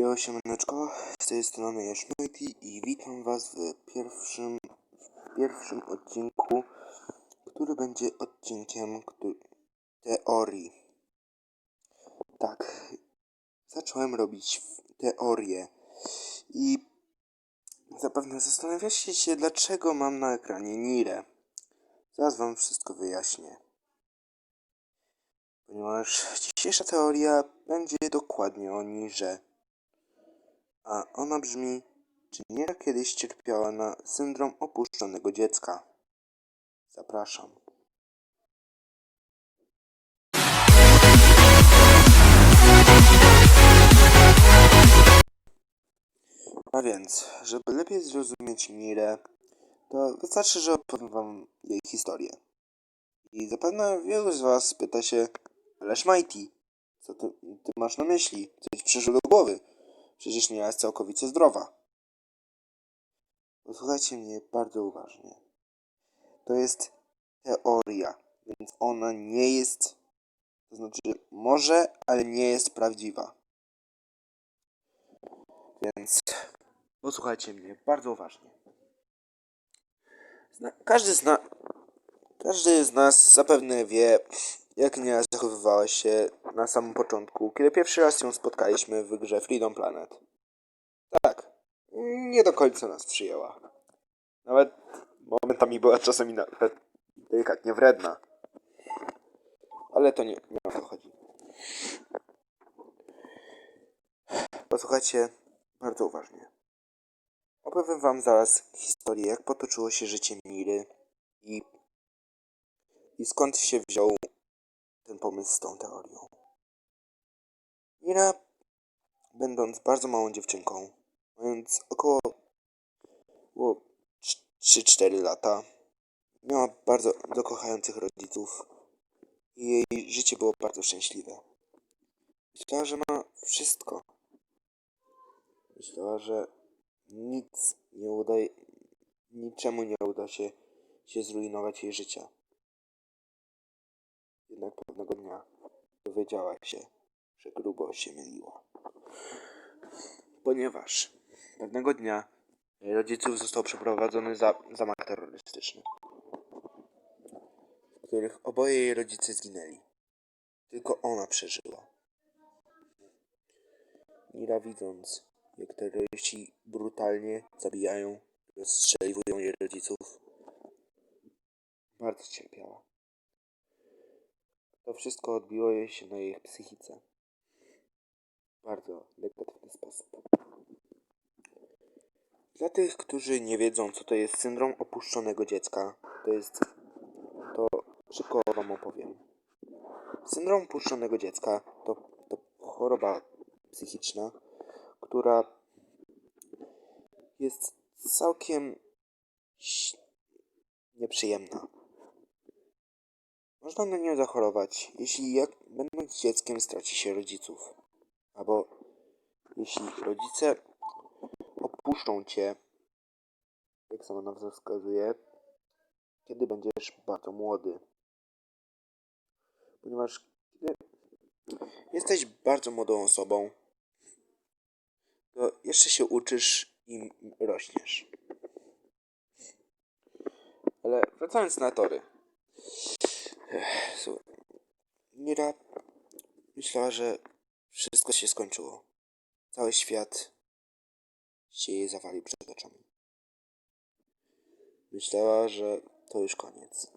Jo, siemaneczko, z tej strony Jaśmajty i witam was w pierwszym, w pierwszym odcinku, który będzie odcinkiem który, teorii. Tak, zacząłem robić teorię i zapewne zastanawiacie się, dlaczego mam na ekranie Nirę. Zaraz wam wszystko wyjaśnię. Ponieważ dzisiejsza teoria będzie dokładnie o Nirze. A ona brzmi, czy Nira kiedyś cierpiała na syndrom opuszczonego dziecka? Zapraszam. A więc, żeby lepiej zrozumieć Mirę, to wystarczy, że opowiem wam jej historię. I zapewne wielu z was pyta się, ależ Mighty, co ty, ty masz na myśli? Co ci przyszło do głowy? Przecież nie jest całkowicie zdrowa. Posłuchajcie mnie bardzo uważnie. To jest teoria, więc ona nie jest, to znaczy może, ale nie jest prawdziwa. Więc posłuchajcie mnie bardzo uważnie. Zna, każdy, zna, każdy z nas zapewne wie, jak nie zachowywała się na samym początku, kiedy pierwszy raz ją spotkaliśmy w grze Freedom Planet. Tak, nie do końca nas przyjęła. Nawet momentami była czasami nawet delikatnie wredna. Ale to nie, nie o to chodzi. Posłuchajcie bardzo uważnie. Opowiem wam zaraz historię, jak potoczyło się życie Miry i, i skąd się wziął ten pomysł z tą teorią. Mira, będąc bardzo małą dziewczynką, mając około, około 3-4 lata, miała bardzo dokochających rodziców i jej życie było bardzo szczęśliwe. Myślała, że ma wszystko. Myślała, że nic nie uda, niczemu nie uda się, się zrujnować jej życia. Jednak pewnego dnia dowiedziała się, że grubo się myliła. Ponieważ pewnego dnia rodziców został przeprowadzony za, zamach terrorystyczny, w których oboje jej rodzice zginęli. Tylko ona przeżyła. Mira widząc, jak terroryści brutalnie zabijają, rozstrzeliwują jej rodziców, bardzo cierpiała. To wszystko odbiło się na jej psychice. Bardzo negatywny sposób. Dla tych, którzy nie wiedzą, co to jest syndrom opuszczonego dziecka, to jest. to szybko Wam opowiem. Syndrom opuszczonego dziecka to, to choroba psychiczna, która jest całkiem nieprzyjemna. Można na nią zachorować, jeśli jak będąc dzieckiem straci się rodziców, albo jeśli rodzice opuszczą cię, jak sama nazwa wskazuje, kiedy będziesz bardzo młody. Ponieważ kiedy jesteś bardzo młodą osobą, to jeszcze się uczysz i rośniesz. Ale wracając na tory. Słuchaj. Mira myślała, że wszystko się skończyło. Cały świat się jej zawalił przed oczami. Myślała, że to już koniec.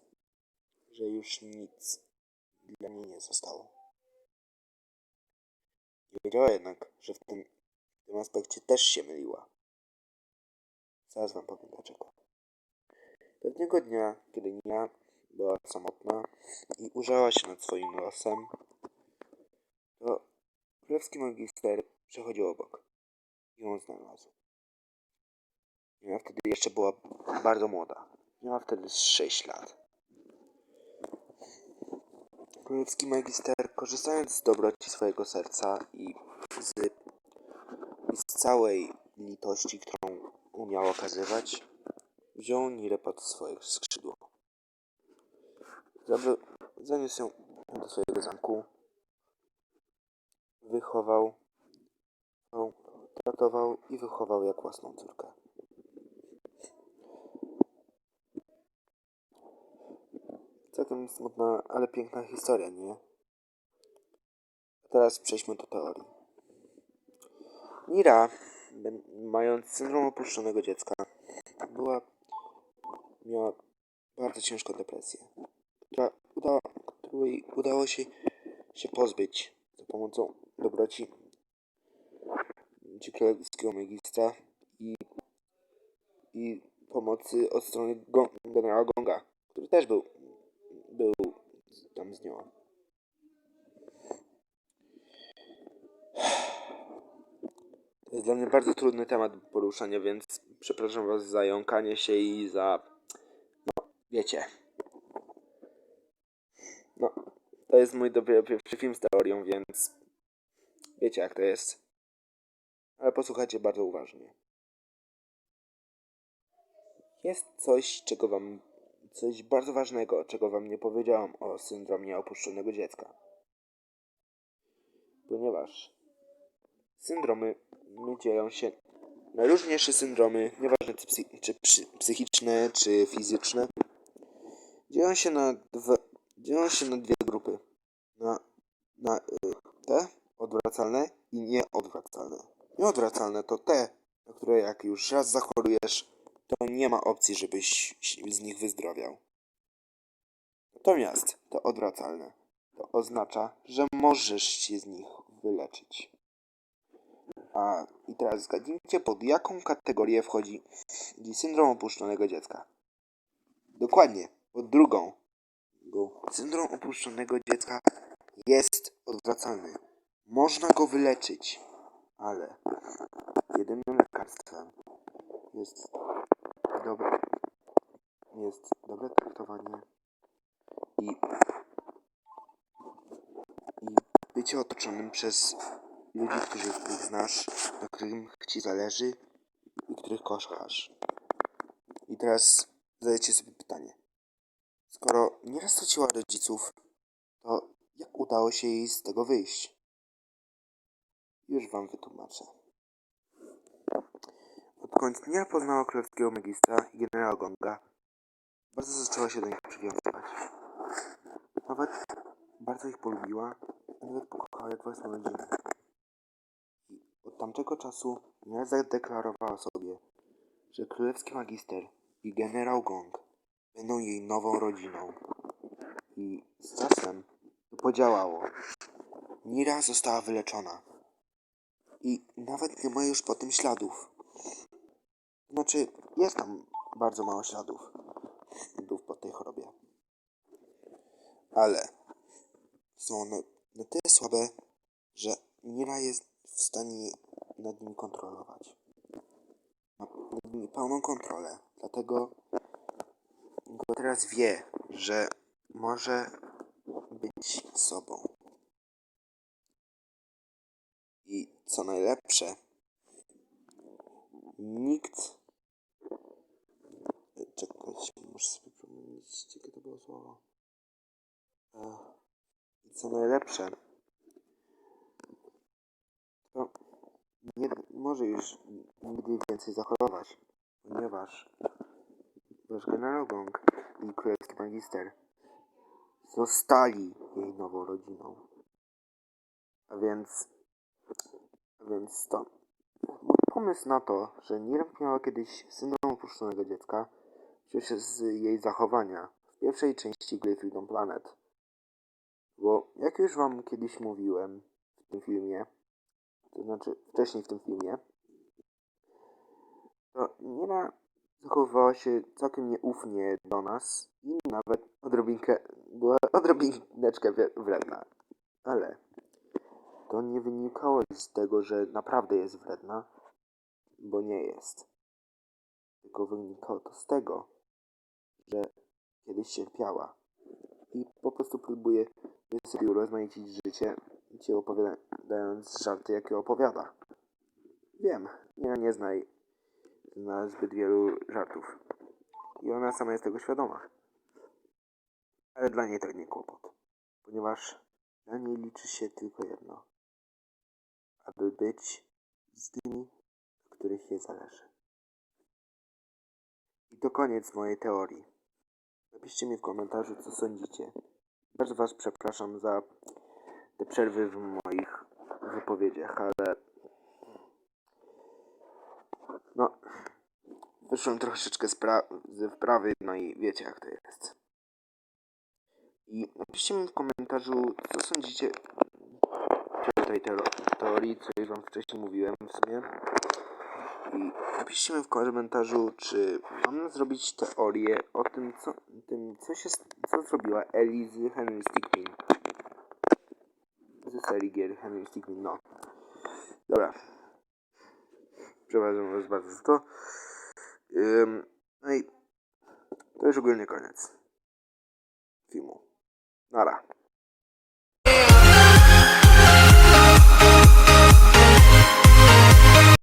Że już nic dla niej nie zostało. Nie wiedziała jednak, że w tym, w tym aspekcie też się myliła. Zaraz wam powiem dlaczego. Pewnego dnia, kiedy Nia była samotna i użała się nad swoim losem, to królewski magister przechodził obok i ją znalazł. Nia wtedy jeszcze była bardzo młoda. Miała wtedy 6 lat. Królewski magister, korzystając z dobroci swojego serca i z, i z całej litości, którą umiał okazywać, wziął Nirę pod swoje skrzydło. Zaniósł ją do swojego zamku, wychował ją potraktował i wychował jak własną córkę. Całkiem smutna, ale piękna historia, nie? Teraz przejdźmy do teorii. Nira, mając syndrom opuszczonego dziecka, była, miała bardzo ciężką depresję, udała, której udało się, się pozbyć za pomocą dobroci królewskiego magistra i, i pomocy od strony generała Gonga, który też był, był tam z nią. To jest dla mnie bardzo trudny temat do poruszania, więc przepraszam Was za jąkanie się i za. No, wiecie. No, to jest mój dopiero pierwszy film z teorią, więc wiecie jak to jest. Ale posłuchajcie bardzo uważnie. Jest coś, czego Wam. coś bardzo ważnego, czego Wam nie powiedziałam o syndromie opuszczonego dziecka. Ponieważ syndromy dzieją się. Najróżniejsze syndromy, nieważne czy, psy, czy psy, psychiczne, czy fizyczne, dzieją się na dwa, dzieją się na dwie grupy. Na, na y, te odwracalne i nieodwracalne. Nieodwracalne to te, na które jak już raz zachorujesz, to nie ma opcji, żebyś z nich wyzdrowiał. Natomiast te odwracalne to oznacza, że możesz się z nich wyleczyć. A i teraz zgadnijcie, pod jaką kategorię wchodzi syndrom opuszczonego dziecka. Dokładnie, pod drugą. Syndrom opuszczonego dziecka jest odwracalny. Można go wyleczyć, ale jedynym lekarstwem jest dobre, jest dobre traktowanie i, i bycie otoczonym przez ludzi, którzy, których znasz, na których ci zależy i których kochasz. I teraz zadajcie sobie pytanie. Skoro nieraz straciła rodziców, to jak udało się jej z tego wyjść? Już wam wytłumaczę. Odkąd nie poznała królewskiego magistra i generała Gonga, bardzo zaczęła się do nich przywiązywać. Nawet bardzo ich polubiła, a nawet pokochała jak własną rodzinę. I od tamtego czasu nieraz zadeklarowała sobie, że królewski magister i generał Gong będą jej nową rodziną. I z czasem to podziałało. Nira została wyleczona. I nawet nie ma już po tym śladów. Znaczy, jest tam bardzo mało śladów. Śladów po tej chorobie. Ale są one na tyle słabe, że Nira jest w stanie nad nimi kontrolować. Ma nad nimi pełną kontrolę. Dlatego teraz wie, że może być sobą. I co najlepsze, nikt. Czekajcie, muszę sobie przypomnieć, jakie to było słowo. I co najlepsze, to nie może już nigdy więcej zachorować, ponieważ wasz generał Gong i królewski magister zostali jej nową rodziną. A więc, a więc to mój pomysł na to, że Nirek miała kiedyś syndrom opuszczonego dziecka, wziął się z jej zachowania w pierwszej części gry Freedom Planet. Bo jak już wam kiedyś mówiłem w tym filmie, to znaczy wcześniej w tym filmie, to Nira zachowywała się całkiem nieufnie do nas i nawet odrobinkę, była odrobineczkę wre- wredna. Ale to nie wynikało z tego, że naprawdę jest wredna, bo nie jest. Tylko wynikało to z tego, że kiedyś cierpiała i po prostu próbuje sobie urozmaicić życie, ci opowiadając żarty, jakie opowiada. Wiem, ja nie zna zbyt wielu żartów. I ona sama jest tego świadoma. Ale dla niej to nie kłopot. Ponieważ dla niej liczy się tylko jedno. Aby być z tymi, których je zależy. I to koniec mojej teorii. Napiszcie mi w komentarzu, co sądzicie. Bardzo Was przepraszam za te przerwy w moich wypowiedziach, ale no, wyszłem troszeczkę z ze wprawy, no i wiecie jak to jest. I napiszcie mi w komentarzu, co sądzicie o tej teorii, co już Wam wcześniej mówiłem w sumie. I napiszcie mi w komentarzu, czy mam zrobić teorię o tym, co, tym, co się, co zrobiła Ellie z Henry Stickmin. Ze serii gier Henry Stickmin, no. Dobra. Przepraszam Was bardzo za to. No i to już ogólnie koniec filmu. Nara.